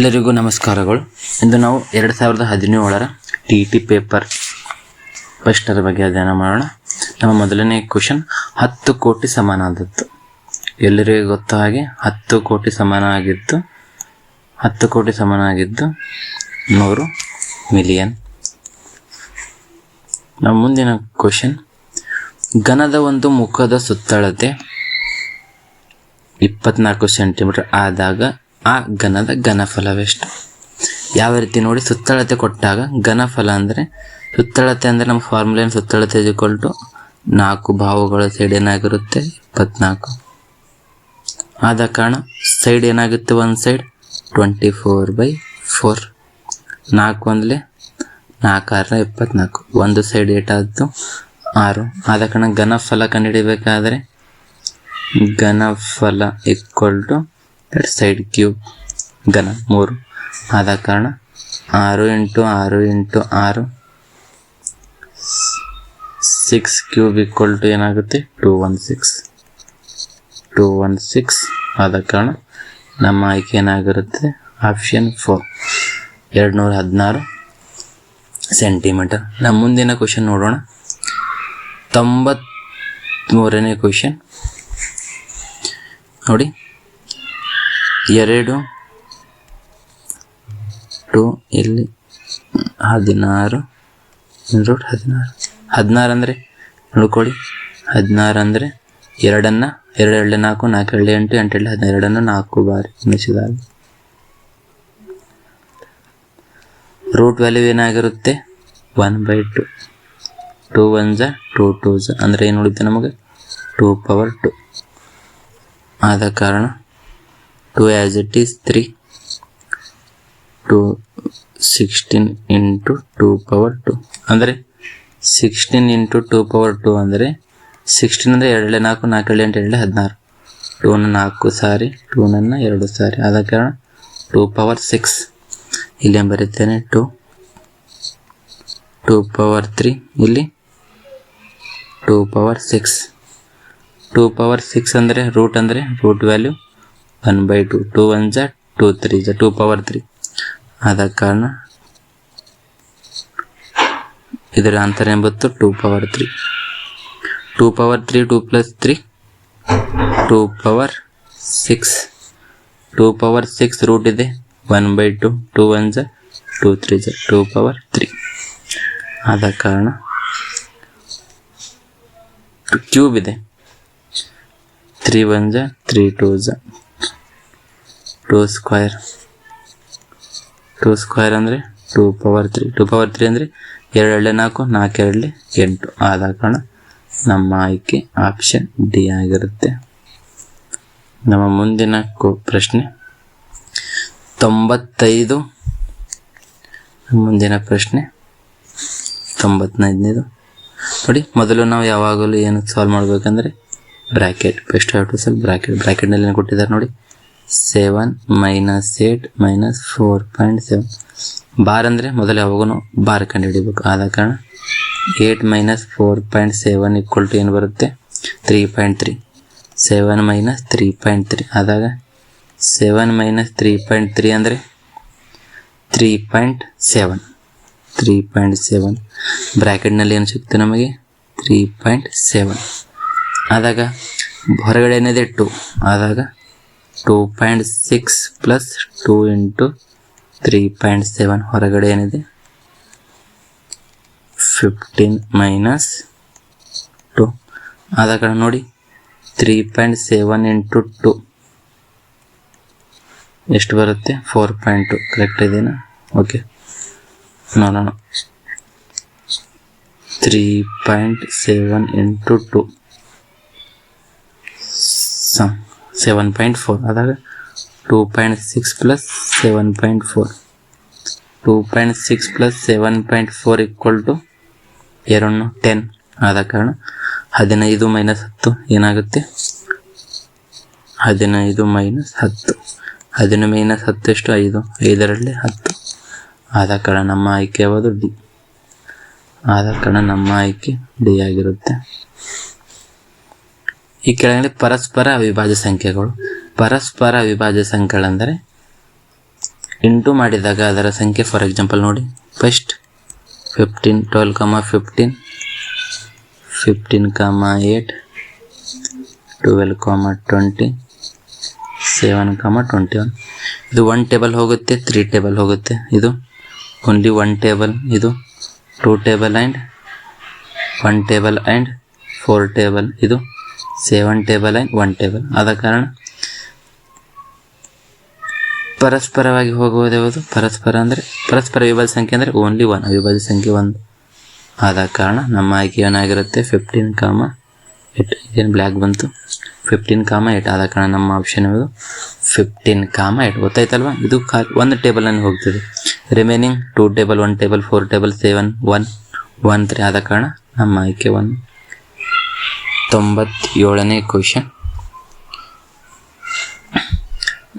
ಎಲ್ಲರಿಗೂ ನಮಸ್ಕಾರಗಳು. ಇಂದು ನಾವು ಎರಡು ಸಾವಿರದ ಹದಿನೇಳರ ಟಿ ಟಿ ಪೇಪರ್ ಫಸ್ಟರ ಬಗ್ಗೆ ಅಧ್ಯಯನ ಮಾಡೋಣ. ನಮ್ಮ ಮೊದಲನೇ ಕ್ವಶನ್ ಹತ್ತು ಕೋಟಿ ಸಮಾನಾದದ್ದು. ಎಲ್ಲರಿಗೂ ಗೊತ್ತ ಹಾಗೆ ಹತ್ತು ಕೋಟಿ ಸಮಾನ ಆಗಿದ್ದು ಹತ್ತು ಕೋಟಿ ಸಮಾನ ಆಗಿದ್ದು ನೂರು ಮಿಲಿಯನ್ ನಮ್ಮ ಮುಂದಿನ ಕ್ವಶನ್ ಘನದ ಒಂದು ಮುಖದ ಸುತ್ತಳತೆ ಇಪ್ಪತ್ನಾಲ್ಕು ಸೆಂಟಿಮೀಟರ್ ಆದಾಗ ಆ ಘನದ ಘನಫಲವೆಷ್ಟು? ಯಾವ ರೀತಿ ನೋಡಿ ಸುತ್ತಳತೆ ಕೊಟ್ಟಾಗ ಘನಫಲ ಅಂದರೆ ಸುತ್ತಳತೆ ಅಂದರೆ ನಮ್ಮ ಫಾರ್ಮುಲಾ ಸುತ್ತಳತೆ ಇಕ್ವಲ್ ನಾಲ್ಕು ಭಾವಗಳ ಸೈಡ್ ಏನಾಗಿರುತ್ತೆ? ಇಪ್ಪತ್ನಾಲ್ಕು. ಆದ ಕಾರಣ ಸೈಡ್ ಏನಾಗುತ್ತೆ? ಒಂದು side twenty four by four ನಾಲ್ಕು ಒಂದಲೇ ನಾಲ್ಕು ಆರ ಇಪ್ಪತ್ನಾಲ್ಕು. ಒಂದು ಸೈಡ್ ಏಟಾದ್ದು ಆರು. ಆದ ಕಾರಣ ಘನಫಲ ಕಂಡುಹಿಡಿಬೇಕಾದ್ರೆ ಘನಫಲ ಈಕ್ವಲ್ ಟು ಸೈಡ್ ಕ್ಯೂಬ್ ಘನ ಮೂರು. ಆದ ಕಾರಣ ಆರು ಇಂಟು ಆರು ಇಂಟು ಆರು. ಸಿಕ್ಸ್ ಕ್ಯೂಬ್ ಈಕ್ವಲ್ ಟು ಏನಾಗುತ್ತೆ? Two one six two one six ಆದ ಕಾರಣ ನಮ್ಮ ಆಯ್ಕೆ ಏನಾಗಿರುತ್ತೆ? ಆಪ್ಷನ್ ಫೋರ್ ಎರಡು ನೂರ ಹದಿನಾರು ಸೆಂಟಿಮೀಟರ್ ನಮ್ಮ ಮುಂದಿನ ಕ್ವಶನ್ ನೋಡೋಣ. ತೊಂಬತ್ತ್ಮೂರನೇ ಕ್ವಶನ್ ನೋಡಿ. ಎರಡು ಟು ಇಲ್ಲಿ ಹದಿನಾರು ರೂಟ್ ಹದಿನಾರು. ಹದಿನಾರು ಅಂದರೆ ನೋಡ್ಕೊಳ್ಳಿ ಹದಿನಾರು ಅಂದರೆ ಎರಡನ್ನು ಎರಡು ಎರಡು ನಾಲ್ಕು ನಾಲ್ಕು, ಎರಡು ಎಂಟು ಎಂಟು, ಎರಡು ಹದಿನೆರಡನ್ನು ನಾಲ್ಕು ಬಾರಿ ಗುಣಿಸಿದಾಗ. ರೂಟ್ ವ್ಯಾಲ್ಯೂ ಏನಾಗಿರುತ್ತೆ? One by two. Two one ಝ two two ಝ ಅಂದರೆ ಏನು ನೋಡುತ್ತೆ ನಮಗೆ? Two power two. ಆದ ಕಾರಣ two as it is three two sixteen into two power two ಅಂದರೆ sixteen into two power two ಅಂದರೆ ಸಿಕ್ಸ್ಟೀನ್ ಅಂದರೆ ಎರಡೇ ನಾಲ್ಕು ನಾಲ್ಕು ಎಂಟು ಎರಡೇ ಹದಿನಾರು. ಟೂನ ನಾಲ್ಕು ಸಾರಿ ಟೂನನ್ನು ಎರಡು ಸಾರಿ. ಆದ ಕಾರಣ ಟೂ ಪವರ್ ಸಿಕ್ಸ್ ಇಲ್ಲಿ ಬರುತ್ತೇನೆ ಟು ಟೂ ಪವರ್ ತ್ರೀ ಇಲ್ಲಿ two power six two power six ಅಂದರೆ ರೂಟ್ ಅಂದರೆ root value one by two two one ಜ ಟೂ ತ್ರೀ ಜ ಟೂ ಪವರ್ ತ್ರೀ ಆದ ಕಾರಣ ಇದರ ಅಂತರ ಎಂಬತ್ತು two power three two power three two plus three two power six two power six root ಇದೆ one by two two one ಜ two three ಜ ಟೂ ಪವರ್ ತ್ರೀ ಆದ ಕಾರಣ ಕ್ಯೂಬ್ ಇದೆ ತ್ರೀ ಒನ್ ಜ ತ್ರೀ ಟೂ ಜ two square. Two square ಅಂದರೆ two power three. Two power three ಅಂದರೆ ಎರಡೆರಡಲೆ ನಾಲ್ಕು ನಾಲ್ಕು ಎರಡಲೆ ಎಂಟು. ಆದ ಕಾರಣ ನಮ್ಮ ಆಯ್ಕೆ ಆಪ್ಷನ್ ಡಿ ಆಗಿರುತ್ತೆ. ನಮ್ಮ ಮುಂದಿನ ಪ್ರಶ್ನೆ. ತೊಂಬತ್ತೈದು. ಮುಂದಿನ ಪ್ರಶ್ನೆ. ತೊಂಬತ್ತೈದನೇದು ನೋಡಿ, ಮೊದಲು ನಾವು ಯಾವಾಗಲೂ ಏನು ಸಾಲ್ವ್ ಮಾಡಬೇಕಂದ್ರೆ ಬ್ರ್ಯಾಕೆಟ್ ಬೆಸ್ಟ್ ಟು ಸಲ್ ಬ್ರ್ಯಾಕೆಟ್ ಬ್ರ್ಯಾಕೆಟ್ನಲ್ಲಿ ಏನು ಕೊಟ್ಟಿದ್ದಾರೆ ನೋಡಿ. Seven minus eight minus four point seven bar ಅಂದರೆ ಮೊದಲು ಯಾವಾಗೂ ಬಾರ್ ಕಂಡುಹಿಡಿಬೇಕು. ಆದ ಕಾರಣ eight minus four point seven equal to ಏನು ಬರುತ್ತೆ? Three point three seven minus three point three ಆದಾಗ seven minus three point three ಅಂದರೆ three point seven three point seven ಬ್ರ್ಯಾಕೆಟ್ನಲ್ಲಿ ಏನು ಸಿಗುತ್ತೆ ನಮಗೆ? ತ್ರೀ ಪಾಯಿಂಟ್ ಸೆವೆನ್ ಆದಾಗ ಹೊರಗಡೆ ಏನಿದೆ? ಟು ಆದಾಗ two point six plus two into three point seven ಹೊರಗಡೆ ಏನಿದೆ? ಫಿಫ್ಟೀನ್ ಮೈನಸ್ ಟು ಆದ ಕಡೆ ನೋಡಿ three point seven into two ಎಷ್ಟು ಬರುತ್ತೆ? ಫೋರ್ ಪಾಯಿಂಟ್ ಟು ಕರೆಕ್ಟ್ ಇದೆಯಾ ಓಕೆ ನೋಡೋಣ. Three point seven into two seven point four ಆದಾಗ two point six plus seven point four two point six plus seven point four equal to ಎರಡು ten ಆದ ಕಾರಣ ಹದಿನೈದು minus ಹತ್ತು ಏನಾಗುತ್ತೆ? ಹದಿನೈದು ಮೈನಸ್ ಹತ್ತು. ಹದಿನೈದು ಮೈನಸ್ ಹತ್ತು ಎಷ್ಟು? ಐದು. ಐದರಲ್ಲಿ ಹತ್ತು. ಆದ ಕಾರಣ ನಮ್ಮ ಆಯ್ಕೆ ಯಾವುದು? ಡಿ ಆದ ಕಾರಣ ನಮ್ಮ ಆಯ್ಕೆ ಡಿ ಆಗಿರುತ್ತೆ. ಈ ಕೆಳಗಡೆ ಪರಸ್ಪರ ಅವಿಭಾಜ್ಯ ಸಂಖ್ಯೆಗಳು. ಪರಸ್ಪರ ಅವಿಭಾಜ್ಯ ಸಂಖ್ಯೆಗಳಂದರೆ ಇಂಟು ಮಾಡಿದಾಗ ಅದರ ಸಂಖ್ಯೆ ಫಾರ್ ಎಕ್ಸಾಂಪಲ್ ನೋಡಿ. First fifteen twelve comma fifteen fifteen comma eight twelve comma twenty seven comma twenty one ಇದು ಒನ್ ಟೇಬಲ್ ಹೋಗುತ್ತೆ ತ್ರೀ ಟೇಬಲ್ ಹೋಗುತ್ತೆ. ಇದು ಓನ್ಲಿ ಒನ್ ಟೇಬಲ್ ಇದು two table and one table and four table ಇದು seven table and one table ಆದ ಕಾರಣ ಪರಸ್ಪರವಾಗಿ ಹೋಗುವುದು ಯಾವುದು? ಪರಸ್ಪರ ಅಂದರೆ, ಪರಸ್ಪರ ವಿಭಾಜ್ಯ ಸಂಖ್ಯೆ ಅಂದರೆ ಓನ್ಲಿ ಒನ್ ಅವಿಭಾಜ್ಯ ಸಂಖ್ಯೆ ಒಂದು. ಆದ ಕಾರಣ ನಮ್ಮ ಆಯ್ಕೆ ಏನಾಗಿರುತ್ತೆ? ಫಿಫ್ಟೀನ್ ಕಾಮ ಏಟ್ ಏನು ಬ್ಲ್ಯಾಕ್ ಬಂತು? ಫಿಫ್ಟೀನ್ ಕಾಮ ಏಟ್ ಆದ ಕಾರಣ ನಮ್ಮ ಆಪ್ಷನ್ ಯಾವುದು? Fifteen comma eight ಗೊತ್ತಾಯ್ತಲ್ವಾ? ಇದು ಖಾಲಿ, ಒಂದು ಟೇಬಲನ್ನು ಹೋಗ್ತದೆ. Remaining two table one table four table seven one one three ಆದ ಕಾರಣ ನಮ್ಮ ಆಯ್ಕೆ ಒನ್ ತೊಂಬತ್ತೇಳನೇ ಕ್ವಶನ್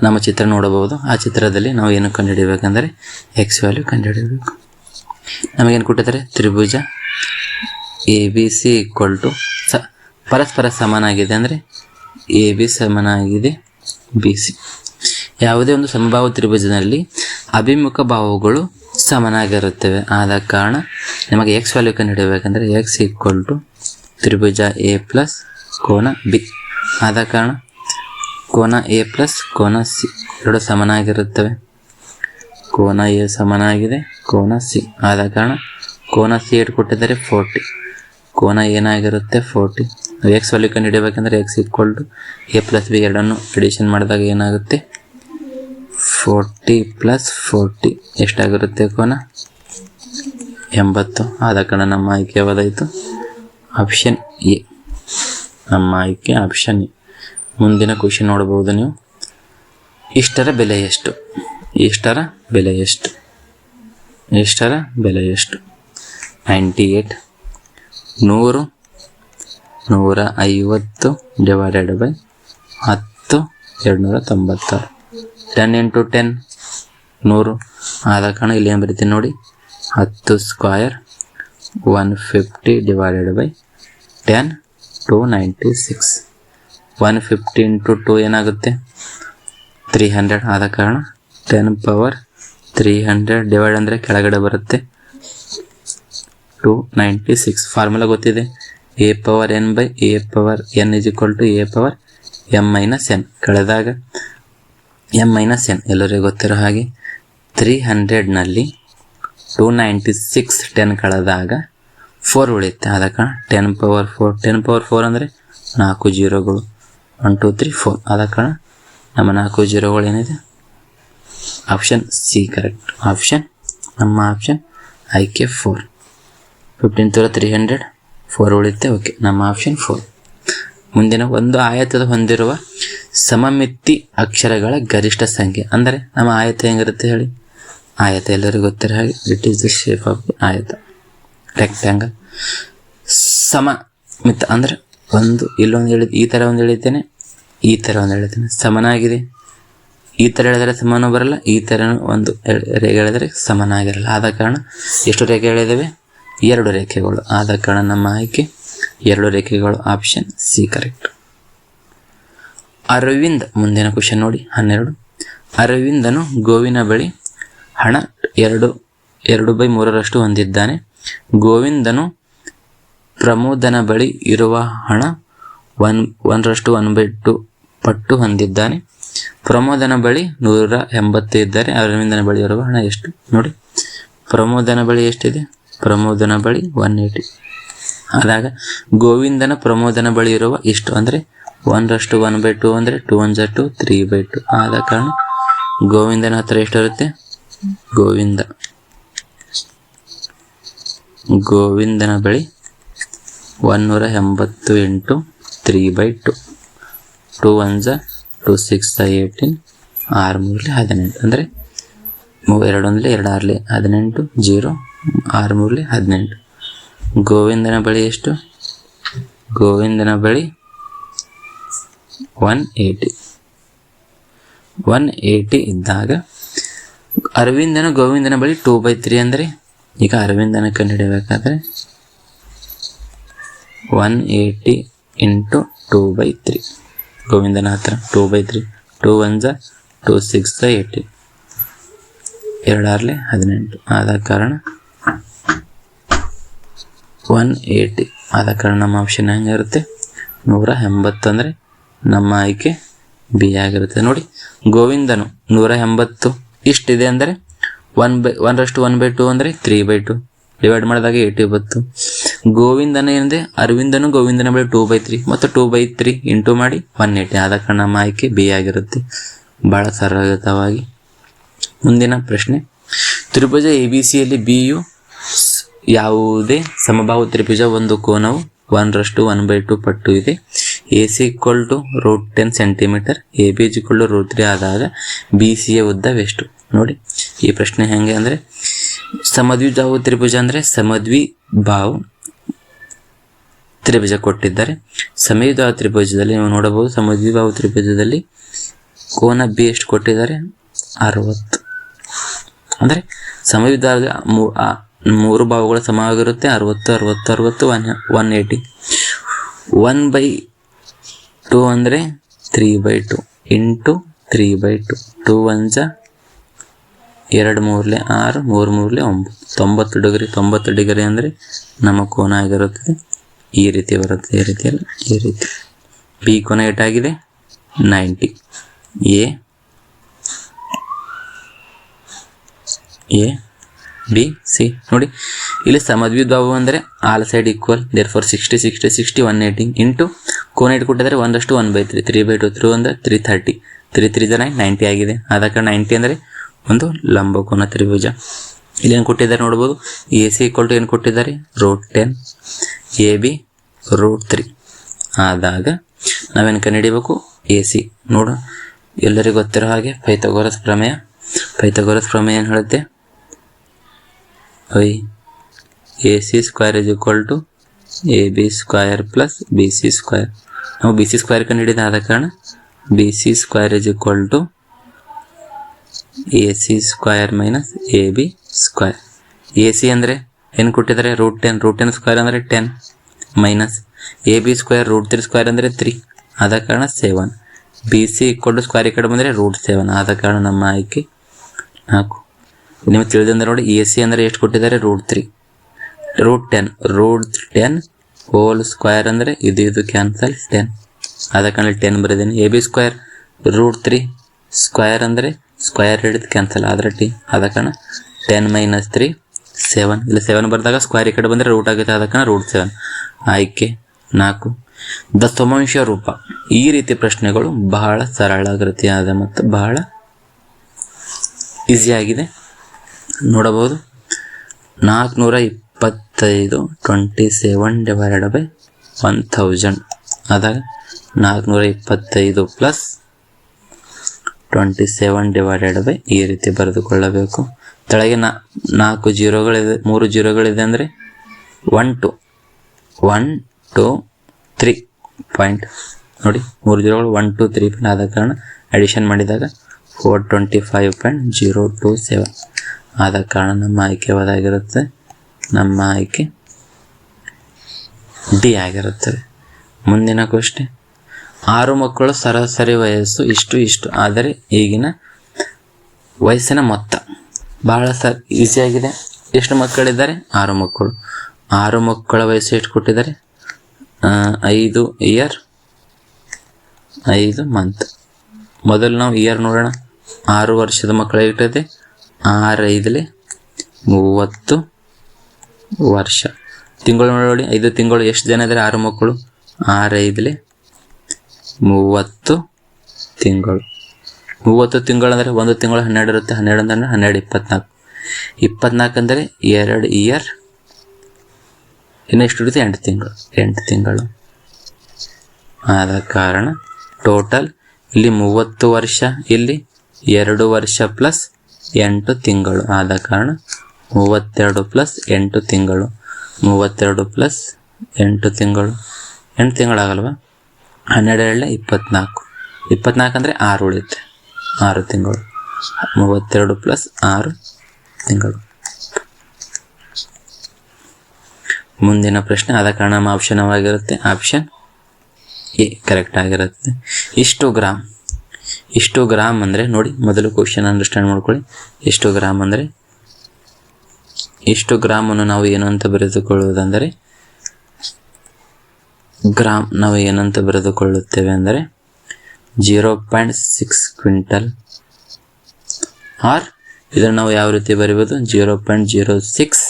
ನಮ್ಮ ಚಿತ್ರ ನೋಡಬಹುದು. ಆ ಚಿತ್ರದಲ್ಲಿ ನಾವು ಏನು ಕಂಡುಹಿಡಿಯಬೇಕಂದ್ರೆ ಎಕ್ಸ್ ವ್ಯಾಲ್ಯೂ ಕಂಡುಹಿಡಿಯಬೇಕು. ನಮಗೇನು ಕೊಟ್ಟಿದ್ದಾರೆ? ತ್ರಿಭುಜ A B C equal to ಸ, ಪರಸ್ಪರ ಸಮನಾಗಿದೆ ಅಂದರೆ ಎ ಬಿ ಸಮನಾಗಿದೆ ಬಿ ಸಿ ಯಾವುದೇ ಒಂದು ಸಮಭಾವ ತ್ರಿಭುಜದಲ್ಲಿ ಅಭಿಮುಖ ಭಾವಗಳು ಸಮನಾಗಿರುತ್ತವೆ ಆದ ಕಾರಣ ನಮಗೆ ಎಕ್ಸ್ ವ್ಯಾಲ್ಯೂ ಕಂಡುಹಿಡಿಯಬೇಕಂದ್ರೆ ಎಕ್ಸ್ ಈಕ್ವಲ್ ಟು ತ್ರಿಭುಜ ಎ ಪ್ಲಸ್ ಕೋನ ಬಿ ಆದ ಕಾರಣ ಕೋನ ಎ ಪ್ಲಸ್ ಕೋನ ಸಿ ಎರಡು ಸಮನಾಗಿರುತ್ತವೆ. ಕೋನ ಎ ಸಮನಾಗಿದೆ, ಕೋನ ಸಿ ಆದ ಕಾರಣ ಕೋನ ಸಿ ಇಟ್ಕೊಟ್ಟಿದ್ದಾರೆ ಫೋರ್ಟಿ ಕೋನ ಏನಾಗಿರುತ್ತೆ? ಫೋರ್ಟಿ ಎಕ್ಸ್ ವ್ಯಾಲ್ಯೂ ಕಂಡು ಹಿಡಿಬೇಕಂದ್ರೆ X equal to A plus B ಎರಡನ್ನು ಅಡಿಷನ್ ಮಾಡಿದಾಗ ಏನಾಗುತ್ತೆ? ಫೋರ್ಟಿ ಪ್ಲಸ್ ಫೋರ್ಟಿ ಎಷ್ಟಾಗಿರುತ್ತೆ ಕೋನ? ಎಂಬತ್ತು. ಆದ ಕಾರಣ ನಮ್ಮ ಆಯ್ಕೆ ಯಾವುದಾಯಿತು? ಆಪ್ಷನ್ ಎ ನಮ್ಮ ಆಯ್ಕೆ ಆಪ್ಷನ್ ಎ ಮುಂದಿನ ಖುಷಿ ನೋಡಬಹುದು ನೀವು. ಇಷ್ಟರ ಬೆಲೆ ಎಷ್ಟು? ಇಷ್ಟರ ಬೆಲೆ ಎಷ್ಟು? ಇಷ್ಟರ ಬೆಲೆ ಎಷ್ಟು? ನೈಂಟಿ ಏಟ್ ನೂರು ನೂರ ಐವತ್ತು ಡಿವೈಡೆಡ್ ಬೈ ಹತ್ತು ಎರಡುನೂರ ತೊಂಬತ್ತಾರು. ಟೆನ್ ಇಂಟು ಟೆನ್ ನೂರು. ಆದ ಕಾರಣ ಇಲ್ಲಿ ಏನು ಬರೀತೀನಿ ನೋಡಿ? ಹತ್ತು square one fifty divided by ten two ninety six one fifty into two ಏನಾಗುತ್ತೆ? ತ್ರೀ ಹಂಡ್ರೆಡ್ ಆದ ಕಾರಣ ten power three hundred divide ಅಂದರೆ ಕೆಳಗಡೆ ಬರುತ್ತೆ. ಟು ನೈಂಟಿ ಸಿಕ್ಸ್ ಫಾರ್ಮುಲಾ ಗೊತ್ತಿದೆ? A power N by A power N is equal to A power M minus N ಕಳೆದಾಗ M minus N ಎಲ್ಲರಿಗೂ ಗೊತ್ತಿರೋ ಹಾಗೆ ತ್ರೀ ಹಂಡ್ರೆಡ್ನಲ್ಲಿ ಟು ನೈಂಟಿ ಸಿಕ್ಸ್ ಟೆನ್ ಕಳೆದಾಗ four ಉಳಿಯುತ್ತೆ. ಆದ ಕಾರಣ ten power four ten power four ಅಂದರೆ ನಾಲ್ಕು ಜೀರೋಗಳು. ಒನ್ ಟು ತ್ರೀ ಫೋರ್ ಆದ ಕಾರಣ ನಮ್ಮ ನಾಲ್ಕು ಜೀರೋಗಳು ಏನಿದೆ? ಆಪ್ಷನ್ ಸಿ ಕರೆಕ್ಟ್ ಆಪ್ಷನ್ ನಮ್ಮ ಆಪ್ಷನ್ ಆಯ್ಕೆ ಫೋರ್ ಫಿಫ್ಟೀನ್ ತೂರ ತ್ರೀ ಹಂಡ್ರೆಡ್ ಫೋರ್ ಉಳಿಯುತ್ತೆ. ಓಕೆ ನಮ್ಮ ಆಪ್ಷನ್ ಫೋರ್ ಮುಂದಿನ ಒಂದು ಆಯತದ ಹೊಂದಿರುವ ಸಮಮಿತಿ ಅಕ್ಷರಗಳ ಗರಿಷ್ಠ ಸಂಖ್ಯೆ. ಅಂದರೆ ನಮ್ಮ ಆಯತ ಹೆಂಗಿರುತ್ತೆ ಹೇಳಿ? ಆಯತ. ಎಲ್ಲರಿಗೂ ಗೊತ್ತಿರೋ ಹಾಗೆ it is the shape of ಆಯತ. ರೆಕ್ಟ್ಯಾಂಗಲ್ ಸಮ ಮಿತ್ ಅಂದರೆ ಒಂದು, ಇಲ್ಲೊಂದು ಹೇಳಿ ಈ ಥರ ಒಂದು ಹೇಳಿದ್ದೇನೆ, ಈ ಥರ ಒಂದು ಹೇಳಿದ್ದೇನೆ. ಸಮನಾಗಿದೆ. ಈ ಥರ ಹೇಳಿದರೆ ಸಮಾನ ಬರಲ್ಲ, ಈ ಥರ ಒಂದು ರೇಖೆ ಹೇಳಿದರೆ ಸಮನಾಗಿರಲ್ಲ. ಆದ ಕಾರಣ ಎಷ್ಟು ರೇಖೆ ಹೇಳಿದ್ದೇವೆ? ಎರಡು ರೇಖೆಗಳು. ಆದ ಕಾರಣ ನಮ್ಮ ಆಯ್ಕೆ ಎರಡು ರೇಖೆಗಳು. ಆಪ್ಷನ್ ಸಿ ಕರೆಕ್ಟ್ ಅರವಿಂದ್, ಮುಂದಿನ ಕ್ವಶನ್ ನೋಡಿ. ಹನ್ನೆರಡು. ಅರವಿಂದನು ಗೋವಿನ ಬಳಿ ಹಣ ಎರಡು ಎರಡು ಬೈ ಮೂರರಷ್ಟು ಹೊಂದಿದ್ದಾನೆ. ಗೋವಿಂದನು ಪ್ರಮೋದನ ಬಳಿ ಇರುವ ಹಣ ಒನ್ ಒಂದರಷ್ಟು ಒನ್ ಬೈ ಟು ಪಟ್ಟು ಹೊಂದಿದ್ದಾನೆ. ಪ್ರಮೋದನ ಬಳಿ ನೂರ ಎಂಬತ್ತು ಇದ್ದಾರೆ ಅರವಿಂದನ ಬಳಿ ಇರುವ ಹಣ ಎಷ್ಟು? ನೋಡಿ, ಪ್ರಮೋದನ ಬಳಿ ಎಷ್ಟಿದೆ? ಪ್ರಮೋದನ ಬಳಿ ಒನ್ ಏಯ್ಟಿ. ಆದಾಗ ಗೋವಿಂದನ ಪ್ರಮೋದನ ಬಳಿ ಇರುವ ಇಷ್ಟು ಅಂದರೆ ಒಂದರಷ್ಟು ಒನ್ ಬೈ ಟು ಅಂದರೆ ಟು ಒನ್ ಜ ಟು ತ್ರೀ ಬೈ ಟು ಆದ ಕಾರಣ ಗೋವಿಂದನ ಹತ್ರ ಎಷ್ಟಿರುತ್ತೆ ಗೋವಿಂದ. ಗೋವಿಂದನ ಬಳಿ ಒನ್ನೂರ ಎಂಬತ್ತು ಎಂಟು three by two two one two two six eighteen ಆರು ಮೂರಲಿ ಹದಿನೆಂಟು. ಅಂದರೆ ಎರಡು ಒಂದಲಿ ಎರಡು ಆರಲಿ ಹದಿನೆಂಟು, ಜೀರೋ, ಆರು ಮೂರಲಿ ಹದಿನೆಂಟು. ಗೋವಿಂದನ ಬಳಿ ಎಷ್ಟು? ಗೋವಿಂದನ ಬಳಿ ಒನ್ ಏಯ್ಟಿ ಒನ್ ಏಯ್ಟಿ ಇದ್ದಾಗ ಅರವಿಂದನ ಗೋವಿಂದನ ಬಳಿ ಟೂ ಬೈ ತ್ರೀ ಅಂದರೆ ಈಗ ಅರವಿಂದನ ಕಂಡುಹಿಡಿಯಬೇಕಾದ್ರೆ one eighty into two by three ಗೋವಿಂದನ ಹತ್ರ two by three two one ಜ ಟೂ ಸಿಕ್ಸ್ ಜ ಏಯ್ಟಿ ಎರಡಾರ್ಲೆ ಹದಿನೆಂಟು. ಆದ ಕಾರಣ ಒನ್ ಏಯ್ಟಿ ಆದ ಕಾರಣ ನಮ್ಮ ಆಪ್ಷನ್ ಹೆಂಗಿರುತ್ತೆ ನೂರ ಎಂಬತ್ತು ಅಂದರೆ ನಮ್ಮ ಆಯ್ಕೆ ಬಿ ಆಗಿರುತ್ತೆ. ನೋಡಿ, ಗೋವಿಂದನು ನೂರ ಎಂಬತ್ತು. ಇಷ್ಟಿದೆ ಅಂದರೆ ಒನ್ ಬೈ ಒನ್ರಷ್ಟು ಒನ್ ಬೈ ಟು ಅಂದರೆ ತ್ರೀ ಬೈ ಟು ಡಿವೈಡ್ ಮಾಡಿದಾಗ ಏಯ್ಟಿ ಬತ್ತು. ಗೋವಿಂದನ ಏನಿದೆ? ಅರವಿಂದನು ಗೋವಿಂದನ ಬಳಿ ಟೂ ಬೈ ತ್ರೀ ಮತ್ತು ಟೂ ಬೈ ತ್ರೀ ಇಂಟು ಮಾಡಿ ಒನ್ ಏಯ್ಟಿ ಆದ ಕಾರಣ ನಮ್ಮ ಆಯ್ಕೆ ಬಿ ಆಗಿರುತ್ತೆ. ಭಾಳ ಸರಳವಾಗಿ ಮುಂದಿನ ಪ್ರಶ್ನೆ. ತ್ರಿಭುಜ ಎ ಬಿ ಸಿಯಲ್ಲಿ ಬಿ ಯು ಯಾವುದೇ ಸಮಭಾವ ತ್ರಿಭುಜ ಒಂದು ಕೋನವು ಒನ್ರಷ್ಟು ಒನ್ ಬೈ ಟು ಪಟ್ಟು ಇದೆ. A C equal to root ten centimetre A B is equal to root three ಆದಾಗ ಬಿ ಉದ್ದ ಉದ್ದವೆಷ್ಟು ನೋಡಿ, ಈ ಪ್ರಶ್ನೆ ಹೆಂಗೆ ಅಂದರೆ ಸಮದ್ವಿಬಾಹು ತ್ರಿಭುಜ ಅಂದರೆ ಸಮದ್ವಿ ಬಾವು ತ್ರಿಭುಜ ಕೊಟ್ಟಿದ್ದಾರೆ. ಸಮದ್ವಿಬಾಹು ತ್ರಿಭುಜದಲ್ಲಿ ನೀವು ನೋಡಬಹುದು ಸಮದ್ವಿಬಾಹು ತ್ರಿಭುಜದಲ್ಲಿ ಕೋನ ಬಿ ಎಷ್ಟು ಕೊಟ್ಟಿದ್ದಾರೆ? ಅರವತ್ತು. ಅಂದರೆ ಸಮವಿದ್ದಾಗ ಮೂರು ಆ ಮೂರು ಆಗಿರುತ್ತೆ ಅರವತ್ತು ಅರವತ್ತು ಅರವತ್ತು, one one eighty one by two ಅಂದರೆ three by two into three by two two ಒಂಜ ಎರಡು ಮೂರಲೆ ಆರು, ಮೂರು ಮೂರಲೆ ಒಂಬತ್ತು. ತೊಂಬತ್ತು ಡಿಗ್ರಿ ತೊಂಬತ್ತು ಡಿಗ್ರಿ ಅಂದರೆ ನಮ್ಮ ಕೋನ ಆಗಿರುತ್ತದೆ ಈ ರೀತಿ ಬರುತ್ತೆ, ಈ ರೀತಿಯಲ್ಲಿ ಈ ರೀತಿ. ಬಿ ಕೋನ ಏಟಾಗಿದೆ ninety. A A B C ನೋಡಿ, ಇಲ್ಲಿ ಸಮದ್ವಿದ್ವಾವು ಅಂದರೆ all side equal therefore sixty sixty sixty one eighty into cone ಏಟ್ ಕೊಟ್ಟಿದ್ದಾರೆ ಒಂದಷ್ಟು one by three three by two three ಒಂದು ತ್ರೀ ತರ್ಟಿ ತ್ರೀ ತ್ರೀ ಜನ ನೈಂಟಿ ಆಗಿದೆ. ಆದ ಕಾರಣ ನೈಂಟಿ ಅಂದರೆ ಒಂದು ಲಂಬಕೋನ ತ್ರಿಭುಜ. ಇಲ್ಲಿ ಏನು ಕೊಟ್ಟಿದ್ದಾರೆ ನೋಡ್ಬೋದು? ಎ ಸಿ ಈಕ್ವಲ್ ಟು ಏನು ಕೊಟ್ಟಿದ್ದಾರೆ? Root ten A B root three ಆದಾಗ ನಾವೇನು ಕಂಡುಹಿಡಿಬೇಕು? ಎ ಸಿ ನೋಡು, ಎಲ್ಲರಿಗೂ ಗೊತ್ತಿರೋ ಹಾಗೆ ಪೈಥಾಗೋರಸ್ ಪ್ರಮೇಯ. ಪೈಥಾಗೋರಸ್ ಪ್ರಮೇಯ ಏನು ಹೇಳುತ್ತೆ? I A C square is equal to A B square plus B C square ನಾವು ಬಿ ಸಿ ಸ್ಕ್ವೇರ್ ಕಂಡುಹಿಡಿದ ಆದ ಕಾರಣ B C square is equal to A C square minus A B square A C ಅಂದರೆ ಏನು ಕೊಟ್ಟಿದ್ದಾರೆ? Root ten root ten square ಅಂದರೆ ten minus A B square root three square ಅಂದರೆ three ಆದ ಕಾರಣ seven B C equal to square ಈ ಕಡೆ ಬಂದರೆ ರೂಟ್ ಸೆವೆನ್ ಆದ ಕಾರಣ ನಮ್ಮ ಆಯ್ಕೆ ನಾಲ್ಕು. ನಿಮಗೆ ತಿಳಿದಂದ್ರೆ ನೋಡಿ ಎ ಸಿ ಅಂದರೆ ಎಷ್ಟು ಕೊಟ್ಟಿದ್ದಾರೆ? Root three root ten root ten whole square ಅಂದರೆ ಇದು ಇದು ಕ್ಯಾನ್ಸಲ್ ಟೆನ್ ಅದಕ್ಕಂದ್ರೆ ten ಬರೆದೇನೆ. A B square root three square ಅಂದರೆ ಸ್ಕ್ವೇರ್ ಹಿಡಿದು ಕ್ಯಾನ್ಸಲ್ ಆದರೆ ಟಿ ಅದ ಟೆನ್ ಮೈನಸ್ ತ್ರೀ ಸೆವೆನ್ ಇಲ್ಲಿ ಸೆವೆನ್ ಬರೆದಾಗ ಸ್ಕ್ವೇರ್ ಈ ಕಡೆ ಬಂದರೆ ರೂಟ್ ಆಗುತ್ತೆ. ಅದ ರೂಟ್ ಸೆವೆನ್ ಆಯ್ಕೆ ನಾಲ್ಕು. ದ ರೂಪ. ಈ ರೀತಿ ಪ್ರಶ್ನೆಗಳು ಬಹಳ ಸರಳಾಗೃತಿಯಾದ ಮತ್ತು ಬಹಳ ಈಸಿಯಾಗಿದೆ ನೋಡಬಹುದು. ನಾಲ್ಕುನೂರ ಇಪ್ಪತ್ತೈದು twenty seven divided by one thousand ಆದಾಗ ನಾಲ್ಕುನೂರ ಇಪ್ಪತ್ತೈದು plus twenty seven divided by ಈ ರೀತಿ ಬರೆದುಕೊಳ್ಳಬೇಕು. ಕೆಳಗೆ ನಾ, ನಾಲ್ಕು ಜೀರೋಗಳಿದೆ, ಮೂರು ಜೀರೋಗಳಿದೆ ಅಂದರೆ one two one two three point ನೋಡಿ, ಮೂರು ಜೀರೋಗಳು ಒನ್ ಟು ತ್ರೀ ಪಾಯಿಂಟ್ ಆದ ಕಾರಣ ಅಡಿಷನ್ ಮಾಡಿದಾಗ four twenty five point zero two seven ಆದ ಕಾರಣ ನಮ್ಮ ಆಯ್ಕೆ ಯಾವುದಾಗಿರುತ್ತೆ ನಮ್ಮ ಆಯ್ಕೆ ಡಿ ಆಗಿರುತ್ತದೆ. ಮುಂದಿನ ಪ್ರಶ್ನೆ ಆರು ಮಕ್ಕಳು ಸರಾಸರಿ ವಯಸ್ಸು ಇಷ್ಟು ಇಷ್ಟು. ಆದರೆ ಈಗಿನ ವಯಸ್ಸಿನ ಮೊತ್ತ ಬಹಳ ಸ ಈಸಿಯಾಗಿದೆ ಎಷ್ಟು ಮಕ್ಕಳಿದ್ದಾರೆ? ಆರು ಮಕ್ಕಳು. ಆರು ಮಕ್ಕಳ ವಯಸ್ಸು ಎಷ್ಟು ಕೊಟ್ಟಿದ್ದಾರೆ? ಐದು ಇಯರ್, ಐದು ಮಂತ್. ಮೊದಲು ನಾವು ಇಯರ್ ನೋಡೋಣ. ಆರು ವರ್ಷದ ಮಕ್ಕಳಿಗಿರ್ತದೆ ಆರು ಆರೈದಲೆ ಮೂವತ್ತು ವರ್ಷ. ತಿಂಗಳು ನೋಡಿ ಐದು ತಿಂಗಳು ಎಷ್ಟು ಜನ ಇದ್ದಾರೆ ಆರು ಮಕ್ಕಳು. ಆರು, ಐದಲೆ ಮೂವತ್ತು ತಿಂಗಳು. ಮೂವತ್ತು ತಿಂಗಳು ಅಂದರೆ ಒಂದು ತಿಂಗಳು ಹನ್ನೆರಡು ಇರುತ್ತೆ. ಹನ್ನೆರಡು ಅಂದರೆ ಹನ್ನೆರಡು, ಇಪ್ಪತ್ನಾಲ್ಕು. ಇಪ್ಪತ್ನಾಲ್ಕು ಅಂದರೆ ಎರಡು ಇಯರ್ ಇನ್ನು ಎಷ್ಟು ಇರುತ್ತೆ? ಎಂಟು ತಿಂಗಳು. ಎಂಟು ತಿಂಗಳು. ಆದ ಕಾರಣ ಟೋಟಲ್ ಇಲ್ಲಿ ಮೂವತ್ತು ವರ್ಷ, ಇಲ್ಲಿ ಎರಡು ವರ್ಷ ಪ್ಲಸ್ ಎಂಟು ತಿಂಗಳು. ಆದ ಕಾರಣ ಮೂವತ್ತೆರಡು ಪ್ಲಸ್ ಎಂಟು ತಿಂಗಳು. ಮೂವತ್ತೆರಡು ಪ್ಲಸ್ ಎಂಟು ತಿಂಗಳು. ಎಂಟು ತಿಂಗಳಾಗಲ್ವಾ? ಹನ್ನೆರಡು ಎರಡು ಇಪ್ಪತ್ನಾಲ್ಕು. ಇಪ್ಪತ್ನಾಲ್ಕು ಅಂದರೆ ಆರು ಉಳಿಯುತ್ತೆ. ಆರು ತಿಂಗಳು. ಮೂವತ್ತೆರಡು ಪ್ಲಸ್ ಆರು ತಿಂಗಳು. ಮುಂದಿನ ಪ್ರಶ್ನೆ, ಆದ ಕಾರಣ ನಮ್ಮ ಆಪ್ಷನ್ ಆಗಿರುತ್ತೆ ಆಪ್ಷನ್ ಎ ಕರೆಕ್ಟ್ ಆಗಿರುತ್ತೆ. ಇಷ್ಟು ಗ್ರಾಮ್. ಇಷ್ಟು ಗ್ರಾಮ್ ಅಂದರೆ ನೋಡಿ, ಮೊದಲು ಕ್ವಶನ್ ಅಂಡರ್ಸ್ಟ್ಯಾಂಡ್ ಮಾಡ್ಕೊಳ್ಳಿ. ಇಷ್ಟು ಗ್ರಾಮ್ ಅಂದರೆ ಇಷ್ಟು ಗ್ರಾಮನ್ನು ನಾವು ಏನು ಅಂತ ಬರೆದುಕೊಳ್ಳುವುದೆಂದರೆ, ಗ್ರಾಮ್ ನಾವು ಏನಂತ ಬರೆದುಕೊಳ್ಳುತ್ತೇವೆ ಅಂದರೆ, zero point six quintal. Or, ಇದನ್ನು ನಾವು ಯಾವ ರೀತಿ ಬರೀಬೋದು? Zero point zero six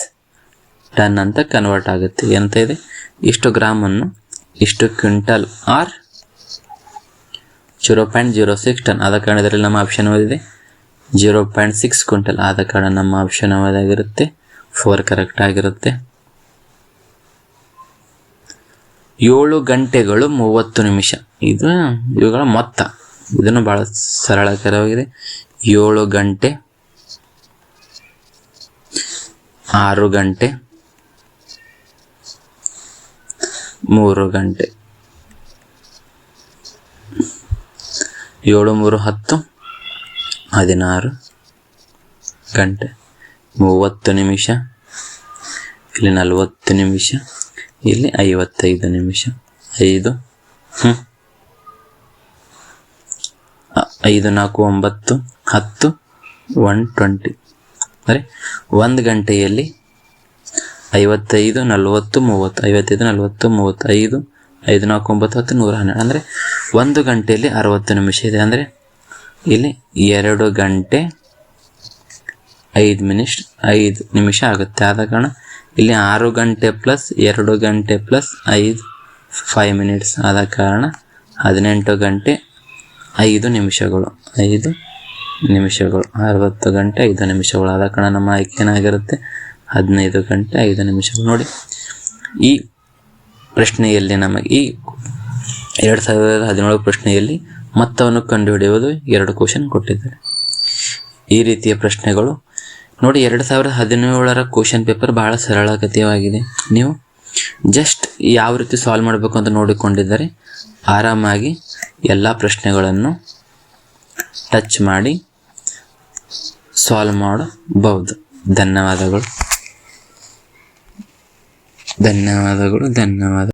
ton ಅಂತ ಕನ್ವರ್ಟ್ ಆಗುತ್ತೆ. ಎಂತ ಇದೆ? ಇಷ್ಟು ಗ್ರಾಮನ್ನು, ಇಷ್ಟು quintal or, zero point zero six ton. ಆದ ಕಾರಣ ಇದರಲ್ಲಿ ನಮ್ಮ ಆಪ್ಷನ್ ಓದಿದೆ. ಜೀರೋ ಪಾಯಿಂಟ್ ಸಿಕ್ಸ್ ಕ್ವಿಂಟಲ್ ಆದ ಕಾರಣ ನಮ್ಮ ಆಪ್ಷನ್ ಓದಾಗಿರುತ್ತೆ. ಫೋರ್ ಕರೆಕ್ಟ್ ಆಗಿರುತ್ತೆ. ಏಳು ಗಂಟೆಗಳು ಮೂವತ್ತು ನಿಮಿಷ. ಇದು ಇವುಗಳ ಮೊತ್ತ. ಇದನ್ನು ಬಹಳ ಸರಳಕರವಾಗಿದೆ. ಏಳು ಗಂಟೆ, ಆರು ಗಂಟೆ, ಮೂರು ಗಂಟೆ. ಏಳು ಮೂರು ಹತ್ತು, ಹದಿನಾರು ಗಂಟೆ. ಮೂವತ್ತು ನಿಮಿಷ? ಇಲ್ಲಿ ನಲವತ್ತು ನಿಮಿಷ, ಇಲ್ಲಿ ಐವತ್ತೈದು ನಿಮಿಷ. ಐದು ಐದು, ನಾಲ್ಕು, ಒಂಬತ್ತು, ಹತ್ತು, ಒನ್ ಟ್ವೆಂಟಿ. ಅಂದರೆ ಒಂದು ಗಂಟೆಯಲ್ಲಿ ಐವತ್ತೈದು, ನಲವತ್ತು, ಮೂವತ್ತು, ಐವತ್ತೈದು, ನಲವತ್ತು, ಮೂವತ್ತೈದು, ಐದು ಐದು ನಾಲ್ಕು, ಒಂಬತ್ತು, ಹತ್ತು, ನೂರ ಹನ್ನೆರಡು ಅಂದರೆ ಒಂದು ಗಂಟೆಯಲ್ಲಿ ಅರವತ್ತು ನಿಮಿಷ ಇದೆ. ಅಂದರೆ ಇಲ್ಲಿ ಎರಡು ಗಂಟೆ ಐದು ಮಿನಿಷ್ ಐದು ನಿಮಿಷ ಆಗುತ್ತೆ. ಆದ ಕಾರಣ ಇಲ್ಲಿ ಆರು ಗಂಟೆ ಪ್ಲಸ್ ಎರಡು ಗಂಟೆ ಪ್ಲಸ್ ಐದು ಫೈವ್ ಮಿನಿಟ್ಸ್ ಆದ ಕಾರಣ ಹದಿನೆಂಟು ಗಂಟೆ, ಐದು ನಿಮಿಷಗಳು. ಐದು ನಿಮಿಷಗಳು. ಅರವತ್ತು ಗಂಟೆ, ಐದು ನಿಮಿಷಗಳು. ಆದ ಕಾರಣ ನಮ್ಮ ಆಯ್ಕೆ ಏನಾಗಿರುತ್ತೆ? ಹದಿನೈದು ಗಂಟೆ, ಐದು ನಿಮಿಷಗಳು. ನೋಡಿ, ಈ ಪ್ರಶ್ನೆಯಲ್ಲಿ ನಮಗೆ, ಈ ಎರಡು ಸಾವಿರದ ಹದಿನೇಳು ಪ್ರಶ್ನೆಯಲ್ಲಿ ಮೊತ್ತವನ್ನು ಕಂಡುಹಿಡಿಯುವುದು ಎರಡು ಕ್ವಶನ್ ಕೊಟ್ಟಿದ್ದಾರೆ. ಈ ರೀತಿಯ ಪ್ರಶ್ನೆಗಳು ನೋಡಿ, ಎರಡು ಸಾವಿರದ ಹದಿನೇಳರ ಕ್ವಶನ್ ಪೇಪರ್ ಬಹಳ ಸರಳಗತಿಯವಾಗಿದೆ ನೀವು ಜಸ್ಟ್ ಯಾವ ರೀತಿ ಸಾಲ್ವ್ ಮಾಡಬೇಕು ಅಂತ ನೋಡಿಕೊಂಡಿದ್ದರೆ, ಆರಾಮಾಗಿ ಎಲ್ಲ ಪ್ರಶ್ನೆಗಳನ್ನು ಟಚ್ ಮಾಡಿ ಸಾಲ್ವ್ ಮಾಡಬಹುದು. ಧನ್ಯವಾದಗಳು. ಧನ್ಯವಾದಗಳು, ಧನ್ಯವಾದ